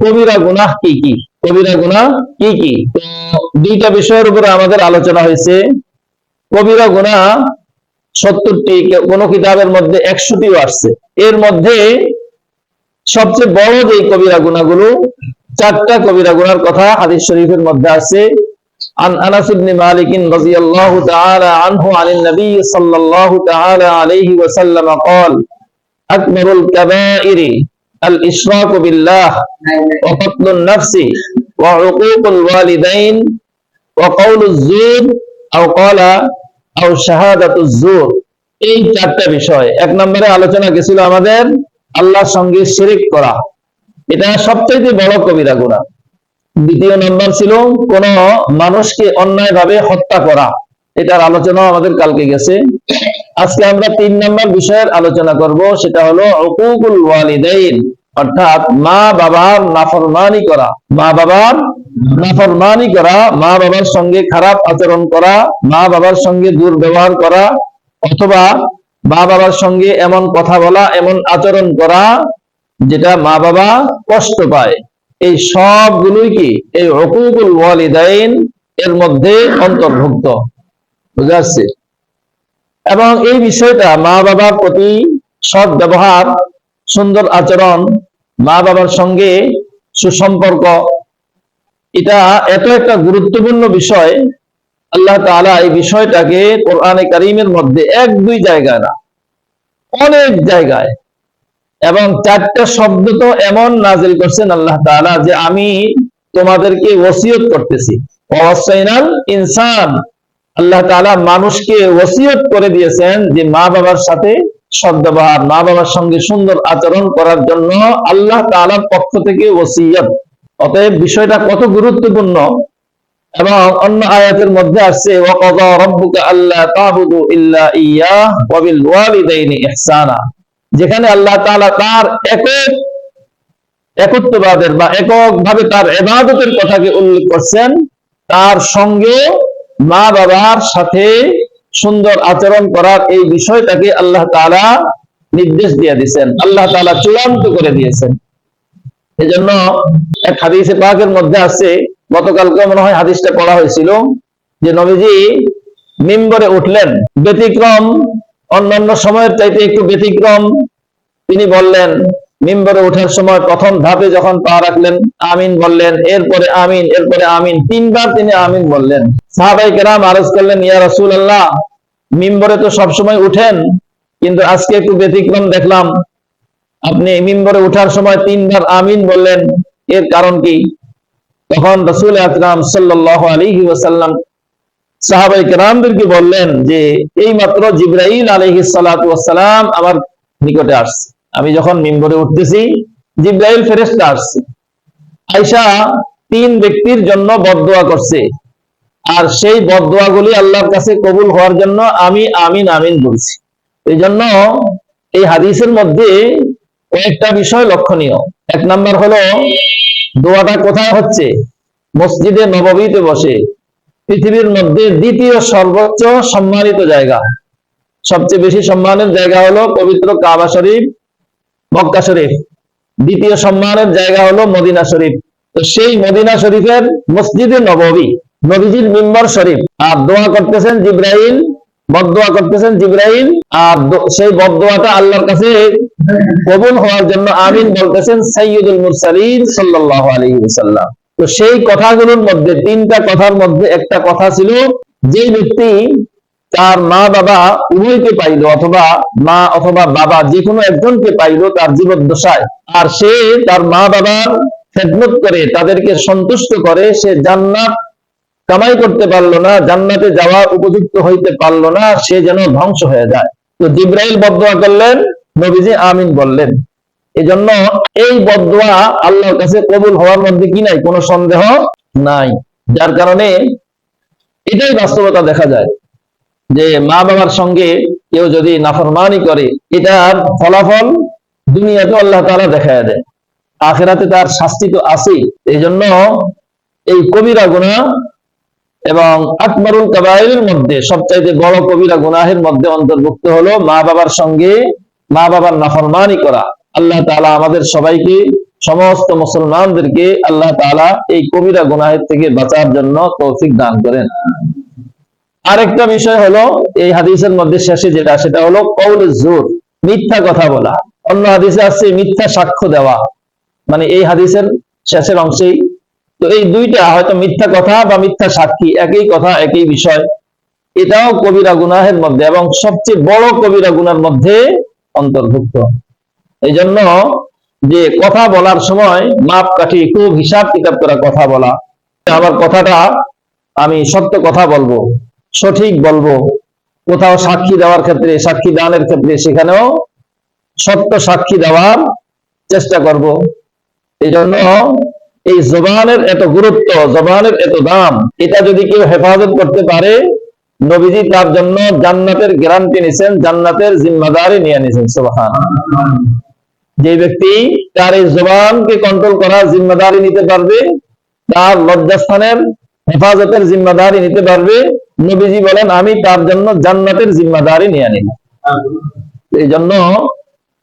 কবিরা গুনাহ কি কি কবিরা গুনাহ কি কি তো দুইটা বিষয়ের উপরে আমাদের আলোচনা হয়েছে কবিরা গুনাহ সত্তরটি কোন কিতাবের মধ্যে একশোটিও আসছে এর মধ্যে সবচেয়ে বড় যে কবিরা গুনাহগুলো চারটা কবিরা গুনার কথা হাদিস শরীফের মধ্যে আছে عن انس بن مالك رضي الله تعالى عنه عن النبي صلى الله تعالى عليه وسلم قال اكبر الكبائر الاشراك بالله وقتل النفس وعقوق الوالدين وقول الزور او قال او شهادة الزور এই চারটা বিষয় এক নম্বরে আলোচনা গেছিল আমাদের আল্লাহর সঙ্গে শিরিক করা এটা সবচেয়ে বড় কবিরা গুণা দ্বিতীয় নম্বর ছিল কোন মানুষকে অন্যায় ভাবে হত্যা করা এটার আলোচনা আমাদের কালকে গেছে আজকে আমরা তিন নম্বর বিষয়ের আলোচনা করব, সেটা হলো অকুকুল ওয়ালিদাইন, অর্থাৎ মা বাবার নাফরমানি করা। মা বাবার নাফরমানি করা, মা বাবার সঙ্গে খারাপ আচরণ করা, মা বাবার সঙ্গে দুর্ব্যবহার করা, অথবা মা বাবার সঙ্গে এমন কথা বলা, এমন আচরণ করা, যেটা মা বাবা কষ্ট পায়। এই সবগুলোই কি? এই হকুকুল ওয়ালিদাইন এর মধ্যে অন্তর্ভুক্ত। বুঝা যাচ্ছে? এবং এই বিষয়টা মা বাবার প্রতি সৎ ব্যবহার, সুন্দর আচরণ মা বাবার সঙ্গে সুসম্পর্ক, এটা এত একটা গুরুত্বপূর্ণ বিষয়। আল্লাহ তাআলা এই বিষয়টাকে কোরআনে কারিমের মধ্যে এক দুই জায়গায় না, অনেক জায়গায় এবং চারটা শব্দ তো এমন নাজিল করছেন আল্লাহ তাআলা যে আমি তোমাদেরকে ওসিয়ত করতেছি। ওয়াসাইনাল ইনসান আল্লাহ তাআলা মানুষকে ওসিয়ত করে দিয়েছেন যে মা বাবার সাথে সদ্ব্যবহার, মা বাবার সঙ্গে সুন্দর আচরণ করার জন্য আল্লাহ তাআলার পক্ষ থেকে ওসিয়ত। অতএব বিষয়টা কত গুরুত্বপূর্ণ। এবং অন্য আয়াতের মধ্যে আসছে যেখানে আল্লাহ তাআলা তার একক, একত্ববাদের বা এককভাবে তার এবাদতের কথাকে উল্লেখ করছেন, তার সঙ্গে মা বাবার সাথে সুন্দর আচরণ করার এই বিষয়টাকে আল্লাহ তাআলা নির্দেশ দিয়ে দিয়েছেন। আল্লাহ তাআলা চূড়ান্ত করে দিয়েছেন। এজন্য এক হাদিসে পাকের মধ্যে আছে গতকালকে মনে হয় হাদিসটা পড়া হয়েছিল যে নবীজি মিম্বরে উঠলেন, ব্যতিক্রম, অন্যান্য সময়ের চাইতে একটু ব্যতিক্রম। তিনি বললেন মিম্বরে ওঠার সময় প্রথম ধাপে যখন পা রাখলেন, আমিন বললেন, এরপরে আমিন এরপরে আমিন, তিনবার তিনি আমিন বললেন। সাহাবাই কেরাম আরজ করলেন, ইয়া রাসূল আল্লাহ মিম্বরে তো সবসময় উঠেন, কিন্তু আজকে একটু ব্যতিক্রম দেখলাম। আপনি মিম্বরে ওঠার সময় তিনবার আমিন বললেন, এর কারণ কি? তখন রসুল আকরাম সাল্লাহ আলাইহি ওয়াসাল্লাম সাহাবাই কেরামদেরকে বললেন যে এই মাত্র জিব্রাইল আলহি সালাম আমার নিকটে আসছে। আমি যখন মিম্বরে উঠতেছি, জিব্রাইল ফেরেস্তা আসছে। আয়সা তিন ব্যক্তির জন্য বদদোয়া করছে। আর সেই বদদোয়াগুলি আল্লাহর কাছে কবুল হওয়ার জন্য আমি আমিন আমিন বলছি। এই জন্য এই হাদিসের মধ্যে কয়েকটা বিষয় লক্ষণীয়। এক নাম্বার হলো, দোয়াটা কোথায় হচ্ছে? মসজিদে নববীতে বসে। পৃথিবীর মধ্যে দ্বিতীয় সর্বোচ্চ সম্মানিত জায়গা। সবচেয়ে বেশি সম্মানের জায়গা হলো পবিত্র কাবা শরীফ মক্কা শরীফ। দ্বিতীয় সম্মানের জায়গা হলো মদিনা শরীফ। তো সেই মদিনা শরীফের মসজিদে নববী, নবীজির মিম্বর শরীফ। আর দোয়া করতেছেন জিব্রাইল বদোয়া করতেছেন জিব্রাইল। আর সেই বদোয়াটা আল্লাহর কাছে কবুল হওয়ার জন্য আমিন বলতেছেন সাইয়্যিদুল মুরসালিন সাল্লাল্লাহু আলাইহি ওয়াসাল্লাম। তো সেই কথাগুলোর মধ্যে, তিনটা কথার মধ্যে একটা কথা ছিল যে ব্যক্তি তার মা বাবা উভয়কে পাইলো অথবা মা অথবা বাবা যে কোনো একজনকে পাইলো তার জীবদ্দশায়। আর সে তার মা বাবার খেদমত করে, তাদেরকে সন্তুষ্ট করে, সে জান্নাত কামাই করতে পারল না, জান্নাতে যাওয়া উপযুক্ত হইতে পারল না, সে যেন ধ্বংস হয়ে যায়। তো জিব্রাইল বদোয়া করলেন, নবীজি আমিন বললেন। এজন্য এই বদোয়া আল্লাহর কাছে কবুল হওয়ার মধ্যে কি নাই? কোনো সন্দেহ নাই। যার কারণে এটাই বাস্তবতা দেখা যায়। যে মা বাবার সঙ্গে কেউ যদি নাফরমানি করে, এটার ফলাফল দুনিয়াতে আল্লাহ তাআলা দেখায় দেয়। আখেরাতে তার শাস্তি তো আছেই। এই জন্য এই কবিরা গুনাহ এবং আকবরুল কাবাইরের মধ্যে সবচাইতে বড় কবিরা গুনাহের মধ্যে অন্তর্ভুক্ত হলো মা বাবার সঙ্গে মা বাবার নাফরমানি করা। আল্লাহ তাআলা আমাদের সবাইকে, সমস্ত মুসলমানদেরকে আল্লাহ তাআলা এই কবিরা গুনাহের থেকে বাঁচার জন্য তৌফিক দান করেন। আরেকটা বিষয় হলো, এই হাদিসের মধ্যে শেষে যেটা, সেটা হলো কৌল জোর, মিথ্যা কথা বলা। অন্য হাদিসে আসছে মিথ্যা সাক্ষ্য দেওয়া। মানে এই হাদিসের শেষের অংশেই। তো এই দুইটা হয়তো মিথ্যা কথা বা মিথ্যা সাক্ষী, একই কথা, একই বিষয়। এটাও কবিরা গুনাহের মধ্যে এবং সবচেয়ে বড় কবিরা গুনার মধ্যে অন্তর্ভুক্ত। এই জন্য যে কথা বলার সময় মাপ কাঠি খুব হিসাব কিতাব করে কথা বলা। আমার কথাটা আমি সত্য কথা বলব। সঠিক বলব। কোথাও সাক্ষী দেওয়ার ক্ষেত্রে, সাক্ষী দানের ক্ষেত্রে সেখানেও সত্য সাক্ষী দেওয়ার চেষ্টা করব। এই জন্য এই জবানের এত গুরুত্ব, জবানের এত দাম, এটা যদি কেউ হেফাজত করতে পারে, নবীজি তার জন্য জান্নাতের গ্যারান্টি নিছেন জান্নাতের জিম্মাদারি নিয়ে নিছেন সুবহান যে ব্যক্তি তার এই জবানকে কন্ট্রোল করার জিম্মাদারি নিতে পারবে, তার লজ্জাস্থানের হেফাজতের জিম্মাদারি নিতে পারবে নবীজি বলেন, আমি তার জন্য জান্নাতের জিম্মাদারি নিয়ে নিব। এই জন্য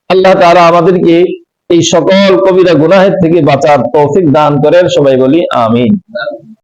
আল্লাহ তারা আমাদেরকে এই সকল কবিরা গুনাহের থেকে বাঁচার তৌফিক দান করেন। সবাই বলি, আমিন।